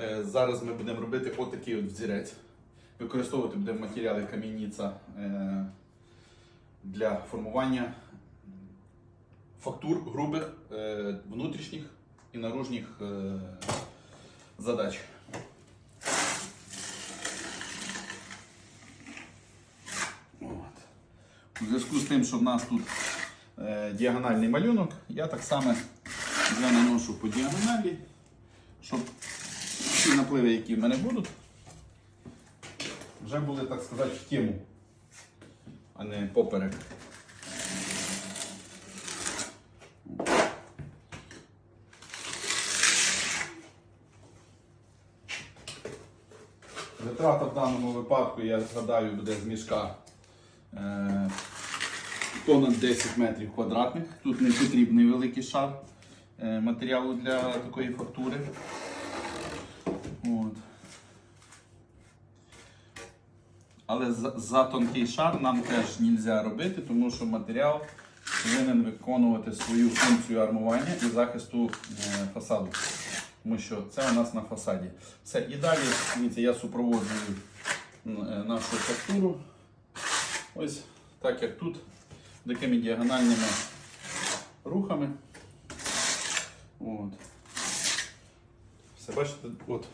Е, Зараз ми будемо робити отакий от взірець. Використовувати будемо матеріали кам'яниця е, для формування фактур грубих е, внутрішніх і наружних е, задач. У зв'язку з тим, що в нас тут діагональний малюнок, я так само вже наношу по діагоналі, щоб ті напливи, які в мене будуть, вже були, так сказати, в тему, а не поперек. Витрата в даному випадку, я згадаю, буде з мішка е, понад 10 метрів квадратних. Тут не потрібний великий шар е, матеріалу для такої фактури. От. Але за, за тонкий шар нам теж не можна робити, тому що матеріал повинен виконувати свою функцію армування і захисту е, фасаду. Тому що це у нас на фасаді. Все, і далі, дивіться, я супроводжую е, нашу фактуру. Ось так як тут, такими діагональними рухами. От. Все, бачите, от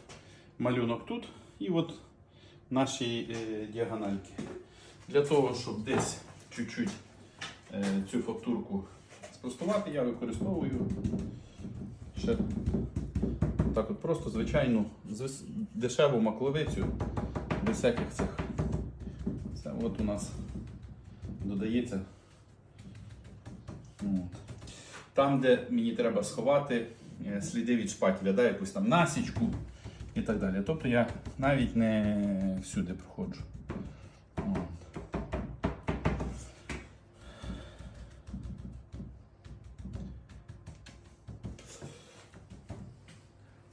малюнок тут і от наші е, діагональки. Для того, щоб десь чуть-чуть е, цю фактурку спростувати, я використовую ще так от просто звичайну дешеву макловицю без всяких цих. Це от у нас додається. От. Там, де мені треба сховати е, сліди від шпателя, да, якусь там насічку і так далі. Тобто я навіть не всюди проходжу.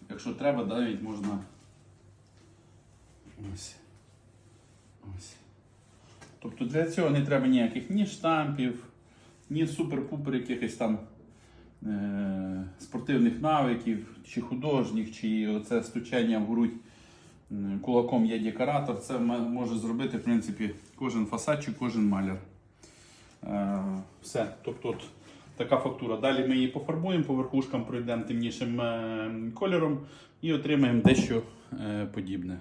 Якщо треба, навіть можна. Ось. Ось. Тобто для цього не треба ніяких ні штампів, ні супер-пупер якихось там спортивних навиків, чи художніх, чи оце стучання в грудь кулаком є декоратор. Це може зробити, в принципі, кожен фасад чи кожен маляр. Е, все. Тобто от така фактура. Далі ми її пофарбуємо, по верхушкам пройдемо темнішим е, кольором і отримаємо дещо е, подібне.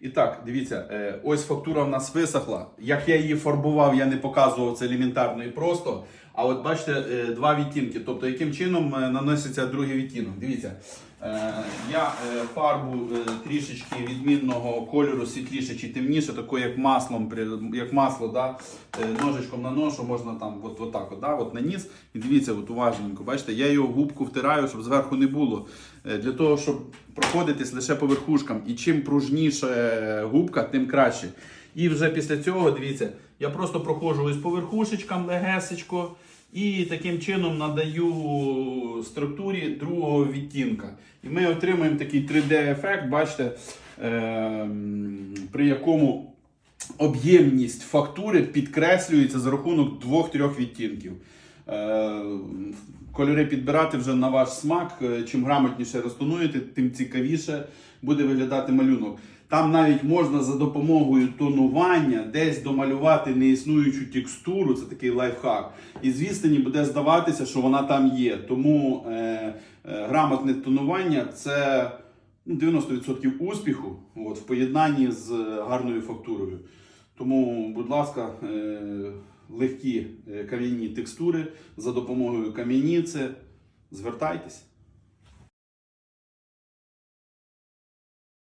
І так, дивіться, е, ось фактура в нас висохла. Як я її фарбував, я не показував це елементарно і просто. А от бачите, е, два відтінки. Тобто, яким чином е, наноситься другий відтінок. Дивіться, я фарбу трішечки відмінного кольору, світліше чи темніше, такою як маслом, як масло, да, ножичком наношу, можна там от, от от, да, от наніс. І дивіться, от уважненько, бачите, я його губку втираю, щоб зверху не було. Для того, щоб проходитись лише по верхушкам. І чим пружніше губка, тим краще. І вже після цього, дивіться, я просто проходжу ось по верхушечкам легесечко. І таким чином надаю структурі другого відтінка. І ми отримуємо такий 3D-ефект, бачите, ем, при якому об'ємність фактури підкреслюється за рахунок двох-трьох відтінків. Е, Кольори підбирати вже на ваш смак. Е, Чим грамотніше розтонуєте, тим цікавіше буде виглядати малюнок. Там навіть можна за допомогою тонування десь домалювати неіснуючу текстуру, це такий лайфхак. І з відстані буде здаватися, що вона там є. Тому е, е, грамотне тонування це ну, 90% успіху от, в поєднанні з гарною фактурою. Тому, будь ласка, е, легкі е, кам'яні текстури за допомогою кам'яніці. Звертайтесь.